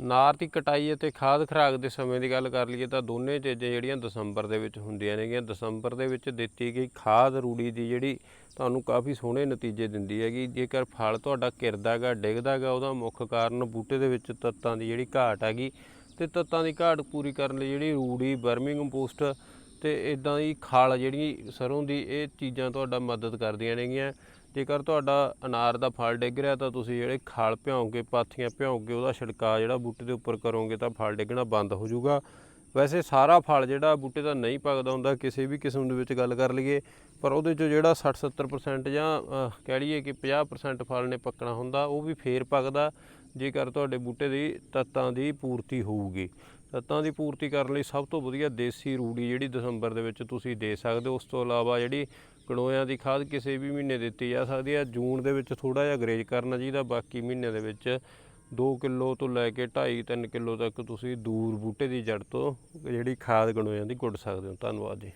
ਨਾਰ ਦੀ ਕਟਾਈ ਅਤੇ ਖਾਦ ਖਰਾਕ ਦੇ ਸਮੇਂ ਦੀ ਗੱਲ ਕਰ ਲਈਏ ਤਾਂ ਦੋਨੇ ਚੀਜ਼ਾਂ ਜਿਹੜੀਆਂ ਦਸੰਬਰ ਦੇ ਵਿੱਚ ਹੁੰਦੀਆਂ ਨੇਗੀਆਂ। ਦਸੰਬਰ ਦੇ ਵਿੱਚ ਦਿੱਤੀ ਗਈ ਖਾਦ ਰੂੜੀ ਦੀ ਜਿਹੜੀ ਤੁਹਾਨੂੰ ਕਾਫੀ ਸੋਹਣੇ ਨਤੀਜੇ ਦਿੰਦੀ ਹੈਗੀ। ਜੇਕਰ ਫਲ ਤੁਹਾਡਾ ਕਿਰਦਾਗਾ, ਡਿੱਗਦਾਗਾ, ਉਹਦਾ ਮੁੱਖ ਕਾਰਨ ਬੂਟੇ ਦੇ ਵਿੱਚ ਤੱਤਾਂ ਦੀ ਜਿਹੜੀ ਘਾਟ ਹੈਗੀ। ਤੇ ਤੱਤਾਂ ਦੀ ਘਾਟ ਪੂਰੀ ਕਰਨ ਲਈ ਜਿਹੜੀ ਰੂੜੀ ਬਰਮਿੰਗ ਕੰਪੋਸਟ ਤੇ ਇਦਾਂ ਦੀ ਖਾਲ ਜਿਹੜੀ ਸਰੋਂ ਦੀ, ਇਹ ਚੀਜ਼ਾਂ ਤੁਹਾਡਾ ਮਦਦ ਕਰਦੀਆਂ ਨੇਗੀਆਂ। ਜੇਕਰ ਤੁਹਾਡਾ ਅਨਾਰ ਦਾ ਫਲ ਡਿੱਗ ਰਿਹਾ, ਤਾਂ ਤੁਸੀਂ ਜਿਹੜੇ ਖਾਲ ਭਿਉਂਗੇ ਪਾਥੀਆਂ ਭਿਉਂਗੇ ਉਹਦਾ ਛਿੜਕਾ ਜਿਹੜਾ ਬੂਟੇ ਦੇ ਉੱਪਰ ਕਰੋਗੇ, ਤਾਂ ਫਲ ਡਿੱਗਣਾ ਬੰਦ ਹੋ ਜਾਊਗਾ। ਵੈਸੇ ਸਾਰਾ ਫਲ ਜਿਹੜਾ ਬੂਟੇ ਦਾ ਨਹੀਂ ਪੱਕਦਾ ਹੁੰਦਾ, ਕਿਸੇ ਵੀ ਕਿਸਮ ਦੇ ਵਿੱਚ ਗੱਲ ਕਰ ਲਈਏ, ਪਰ ਉਹਦੇ ਚੋਂ ਜਿਹੜਾ 60-70% ਜਾਂ ਕਹਿ ਲਈਏ ਕਿ 50% ਫਲ ਨੇ ਪੱਕਣਾ ਹੁੰਦਾ, ਉਹ ਵੀ ਫੇਰ ਪੱਕਦਾ ਜੇਕਰ ਤੁਹਾਡੇ ਬੂਟੇ ਦੀ ਤੱਤਾਂ ਦੀ ਪੂਰਤੀ ਹੋਊਗੀ। ਤੱਤਾਂ ਦੀ ਪੂਰਤੀ ਕਰਨ ਲਈ ਸਭ ਤੋਂ ਵਧੀਆ ਦੇਸੀ ਰੂੜੀ ਜਿਹੜੀ ਦਸੰਬਰ ਦੇ ਵਿੱਚ ਤੁਸੀਂ ਦੇ ਸਕਦੇ ਹੋ। ਉਸ ਤੋਂ ਇਲਾਵਾ ਜਿਹੜੀ ਗਣੋਇਆਂ ਦੀ ਖਾਦ ਕਿਸੇ ਵੀ ਮਹੀਨੇ ਦਿੱਤੀ ਜਾ ਸਕਦੀ ਹੈ। ਜੂਨ ਦੇ ਵਿੱਚ ਥੋੜਾ ਜਿਹਾ ਗਰੇਜ ਕਰਨਾ ਚਾਹੀਦਾ। ਬਾਕੀ ਮਹੀਨੇ ਦੇ ਵਿੱਚ 2 ਕਿਲੋ ਤੋਂ ਲੈ ਕੇ 2.5 3 ਕਿਲੋ ਤੱਕ ਤੁਸੀਂ ਦੂਰ ਬੂਟੇ ਦੀ ਜੜ ਤੋਂ ਜਿਹੜੀ ਖਾਦ ਗਣੋਇਆਂ ਦੀ ਗੁੱਡ ਸਕਦੇ ਹੋ। ਧੰਨਵਾਦ ਜੀ।